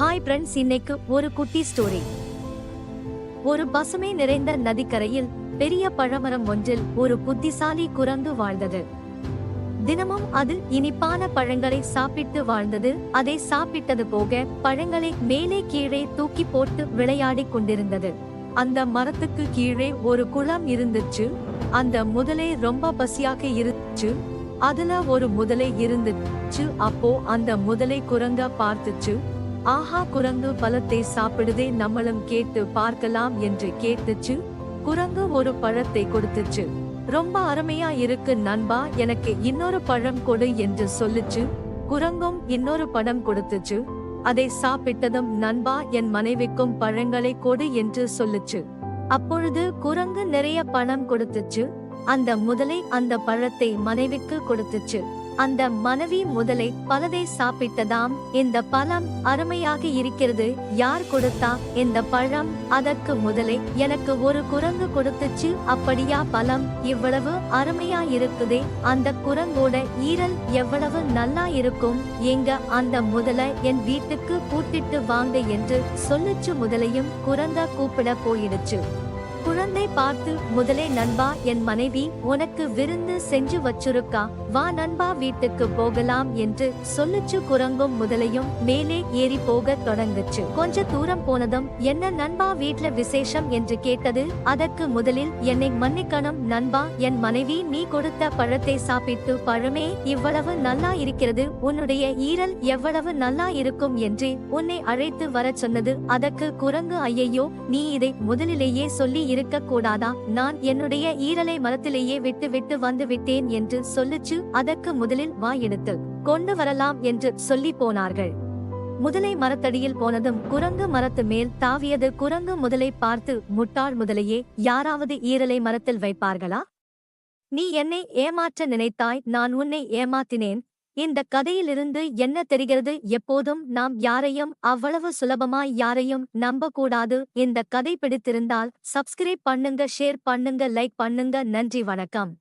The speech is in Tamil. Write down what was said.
ஹாய் ஃப்ரெண்ட்ஸ் இன்னைக்கு ஒரு குட்டி ஸ்டோரி ஒரு பசுமை நிறைந்த நதிக்கரையில் பெரிய பழமரம் ஒன்றில் ஒரு புத்திசாலி குரங்கு வாழ்ந்தது. தினமும் அது இனிப்பான பழங்களை சாப்பிட்டு வாழ்ந்தது. அதை சாப்பிட்டது போக பழங்களை மேலே கீழே தூக்கி போட்டு விளையாடிக் கொண்டிருந்தது. அந்த மரத்துக்கு கீழே ஒரு குளம் இருந்துச்சு. அந்த முதலை ரொம்ப பசியாக இருந்துச்சு. அதுல ஒரு முதலை இருந்துச்சு. அப்போ அந்த முதலை குரங்க பார்த்துச்சு. ஆஹா குரங்கு பழத்தை சாப்பிடுதே நம்மளும் கேட்டு பார்க்கலாம் என்று கேட்டுச்சு. குரங்கு ஒரு பழத்தை கொடுத்துச்சு. ரொம்ப அருமையா இருக்கு நண்பா எனக்கு இன்னொரு பழம் கொடு என்று சொல்லுச்சு. குரங்கும் இன்னொரு பழம் கொடுத்துச்சு. அதை சாப்பிட்டதும் நண்பா என் மனைவிக்கும் பழங்களை கொடு என்று சொல்லுச்சு. அப்பொழுது குரங்கு நிறைய பணம் கொடுத்துச்சு. அந்த முதலை அந்த பழத்தை மனைவிக்கு கொடுத்துச்சு. அந்த மனைவி முதலை பலதை சாப்பிட்டதாம். இந்த பழம் அருமையாக இருக்கிறது யார் கொடுத்தா? இந்த பழம் அதற்கு முதலை எனக்கு ஒரு குரங்கு கொடுத்துச்சு அப்படியா பழம்? இவ்வளவு அருமையா இருக்குதே அந்த குரங்கோட ஈரல் எவ்வளவு நல்லா இருக்கும்? எங்க அந்த முதலை என் வீட்டுக்கு கூட்டிட்டு வாங்க என்று சொல்லுச்சு முதலையும் குரங்க கூப்பிட போயிடுச்சு. குழந்தை பார்த்து முதலே நண்பா என் மனைவி உனக்கு விருந்து செஞ்சு வச்சிருக்கா வா நண்பா வீட்டுக்கு போகலாம் என்று சொல்லுச்சு குரங்கும் முதலையும் மேலே ஏறி போக தொடங்குச்சு. கொஞ்ச தூரம் போனதும் என்ன நண்பா வீட்ல விசேஷம் என்று கேட்டது? அதற்கு முதலில் என்னை மன்னிக்கணும் நண்பா என் மனைவி நீ கொடுத்த பழத்தை சாப்பிட்டு பழமே இவ்வளவு நல்லா இருக்கிறது உன்னுடைய ஈரல் எவ்வளவு நல்லா இருக்கும் என்று உன்னை அழைத்து வரச் சொன்னது. அதற்கு குரங்கு ஐயையோ நீ இதை முதலிலேயே சொல்லி இருக்க கூடாதா? நான் என்னுடைய ஈரலை மரத்திலேயே விட்டு விட்டு வந்து விட்டேன் என்று சொல்லுச்சு அதற்கு முதலில் வா எடுத்து கொண்டு வரலாம் என்று சொல்லி போனார்கள். முதலை மரத்தடியில் போனதும் குரங்கு மரத்து மேல் தாவியது குரங்கு முதலை பார்த்து முட்டாள் முதலையே யாராவது ஈரலை மரத்தில் வைப்பார்களா? நீ என்னை ஏமாற்ற நினைத்தாய் நான் உன்னை ஏமாத்தினேன். இந்த கதையிலிருந்து என்ன தெரிகிறது? எப்போதும் நாம் யாரையும் அவ்வளவு சுலபமாய் யாரையும் நம்பக்கூடாது. இந்த கதை பிடித்திருந்தால் சப்ஸ்கிரைப் பண்ணுங்க ஷேர் பண்ணுங்க லைக் பண்ணுங்க. நன்றி வணக்கம்.